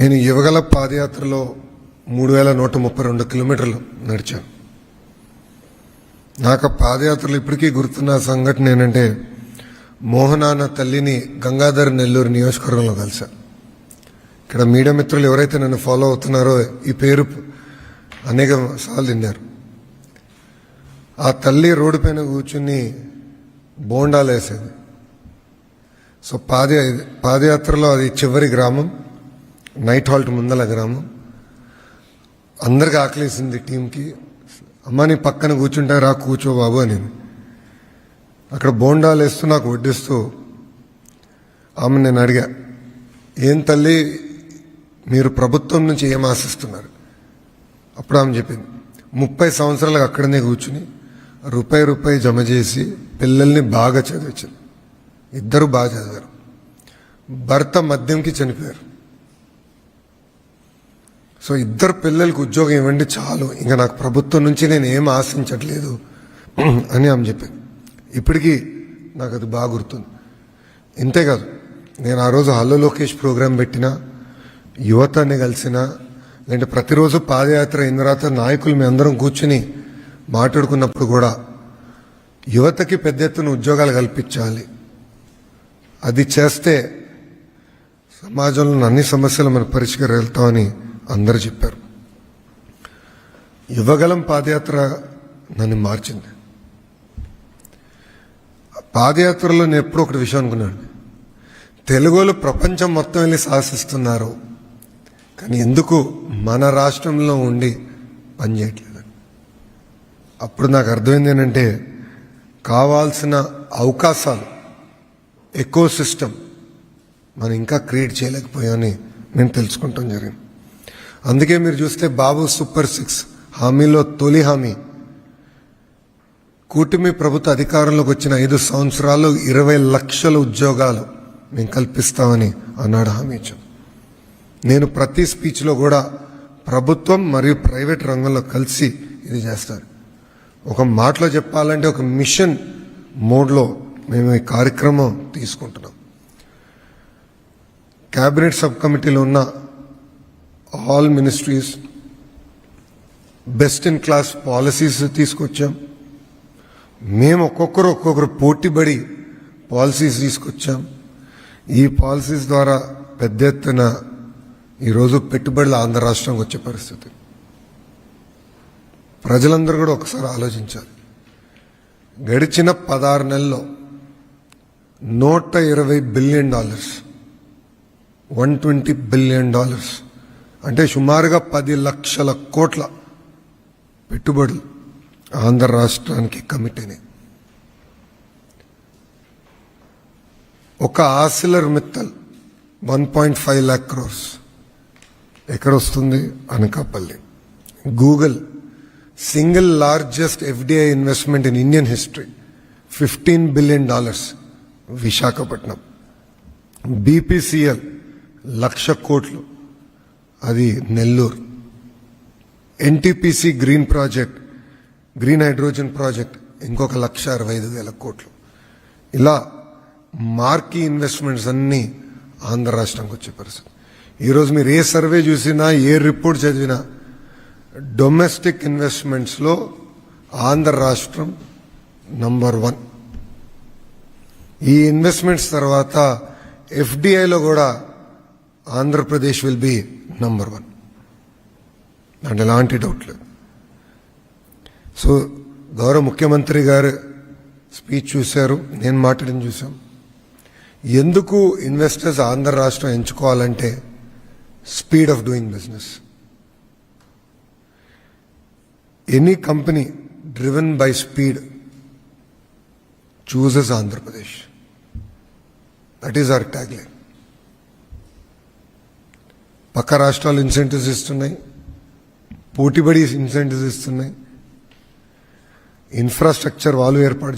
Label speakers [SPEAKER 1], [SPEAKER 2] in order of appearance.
[SPEAKER 1] నేను యువగల పాదయాత్రలో మూడు వేల నూట ముప్పై రెండు కిలోమీటర్లు నడిచాను. నాకు ఆ ఇప్పటికీ గుర్తున్న సంఘటన ఏంటంటే మోహనాన్న తల్లిని గంగాధర్ నెల్లూరు నియోజకవర్గంలో కలిసా ఇక్కడ మీడియా మిత్రులు ఎవరైతే నన్ను ఫాలో అవుతున్నారో ఈ పేరు అనేక సార్లు తిన్నారు ఆ తల్లి రోడ్డు పైన కూర్చుని బోండాలు వేసేది. సో పాద పాదయాత్రలో అది చివరి గ్రామం. నైట్ హాల్ట్ ముందల గ్రామం అందరికి ఆకలేసింది టీంకి అమ్మ నీ పక్కన కూర్చుంటా రా కూర్చో బాబు అని అక్కడ బోండాలు వేస్తూ నాకు వడ్డిస్తూ ఆమె నేను అడిగా ఏం తల్లి మీరు ప్రభుత్వం నుంచి ఏం ఆశిస్తున్నారు? అప్పుడు ఆమె చెప్పింది ముప్పై సంవత్సరాలకు అక్కడనే కూర్చుని రూపాయి రూపాయి జమ చేసి పిల్లల్ని బాగా చదివించింది. ఇద్దరు బాగా చదివారు. భర్త మద్యంకి చనిపోయారు. సో ఇద్దరు పిల్లలకు ఉద్యోగం ఇవ్వండి చాలు. ఇంకా నాకు ప్రభుత్వం నుంచి నేను ఏం ఆశించట్లేదు అని ఆమె చెప్పాను ఇప్పటికీ నాకు అది బాగా గుర్తుంది. ఇంతేకాదు నేను ఆ రోజు హల్లో లోకేష్ ప్రోగ్రాం పెట్టిన యువతని కలిసిన లేదంటే ప్రతిరోజు పాదయాత్ర అయిన తర్వాత నాయకులు మీ అందరం కూర్చుని మాట్లాడుకున్నప్పుడు కూడా యువతకి పెద్ద ఎత్తున ఉద్యోగాలు కల్పించాలి. అది చేస్తే సమాజంలో అన్ని సమస్యలు మనం పరిష్కరిస్తామని అందరూ చెప్పారు. యువగలం పాదయాత్ర నన్ను మార్చింది. పాదయాత్రలో నేను ఎప్పుడూ ఒకటి విషయం అనుకున్నాను. తెలుగులో ప్రపంచం మొత్తం వెళ్ళి సాహసిస్తున్నారు. కానీ ఎందుకు మన రాష్ట్రంలో ఉండి పనిచేయట్లేదు అప్పుడు నాకు అర్థమైంది ఏంటంటే కావాల్సిన అవకాశాలు ఎకో సిస్టమ్ మనం ఇంకా క్రియేట్ చేయలేకపోయామని నేను తెలుసుకుంటాం జరిగింది. అందుకే మీరు చూస్తే బాబు సూపర్ సిక్స్ హామీలో తొలి హామీ. కూటమి ప్రభుత్వ అధికారంలోకి వచ్చిన ఐదు సంవత్సరాలు ఇరవై లక్షల ఉద్యోగాలు మేము కల్పిస్తామని అన్నాడు హామీ ఇచ్చాం. నేను ప్రతి స్పీచ్లో కూడా ప్రభుత్వం మరియు ప్రైవేట్ రంగంలో కలిసి ఇది చేస్తారు. ఒక మాటలో చెప్పాలంటే ఒక మిషన్ మోడ్లో మేము ఈ కార్యక్రమం తీసుకుంటున్నాం. కేబినెట్ సబ్ కమిటీలో ఉన్న all ministries best in class policies తీసుకొచ్చాం. మేము ఒక్కొక్కరు ఒక్కొక్కరు పోటీపడి పాలసీస్ తీసుకొచ్చాం. ఈ పాలసీస్ ద్వారా పెద్ద ఎత్తున ఈరోజు పెట్టుబడులు ఆంధ్ర రాష్ట్రంకి వచ్చే పరిస్థితి. ప్రజలందరూ కూడా ఒకసారి ఆలోచించాలి. గడిచిన పదహారు నెలల్లో నూట ఇరవై billion dollars one twenty billion dollars అంటే సుమారుగా పది లక్షల కోట్ల పెట్టుబడులు ఆంధ్ర రాష్ట్రానికి కమిటీని ఒక Arcelor Mittal one point five lakh crores ఎక్కడ వస్తుంది Anakapalli. Google single largest FDI investment in Indian history fifteen billion dollars Visakhapatnam. BPCL లక్ష కోట్లు అది Nellore. NTPC green project green hydrogen project ఇంకొక లక్ష అరవై ఐదు వేల కోట్లు. ఇలా మార్కీ ఇన్వెస్ట్మెంట్స్ అన్నీ ఆంధ్ర రాష్ట్రంకి వచ్చే పరిస్థితి. ఈరోజు మీరు ఏ సర్వే చూసినా ఏ రిపోర్ట్ చదివినా డొమెస్టిక్ ఇన్వెస్ట్మెంట్స్లో ఆంధ్ర రాష్ట్రం నంబర్ వన్. ఈ ఇన్వెస్ట్మెంట్స్ తర్వాత ఎఫ్డిఐలో కూడా Andhra Pradesh will be number one దాంట్లో ఎలాంటి డౌట్ లేదు. సో గౌరవ ముఖ్యమంత్రి గారు స్పీచ్ చూశారు నేను మాట్లాడిన చూసాం ఎందుకు ఇన్వెస్టర్స్ ఆంధ్ర రాష్ట్రం ఎంచుకోవాలంటే speed of doing business any company driven by speed chooses Andhra Pradesh that is our tagline పక్క రాష్ట్రాలు ఇన్సెంటివ్స్ ఇస్తున్నాయి. పోటీపడి ఇన్సెంటివ్స్ ఇస్తున్నాయి. ఇన్ఫ్రాస్ట్రక్చర్ వాళ్ళు ఏర్పాటు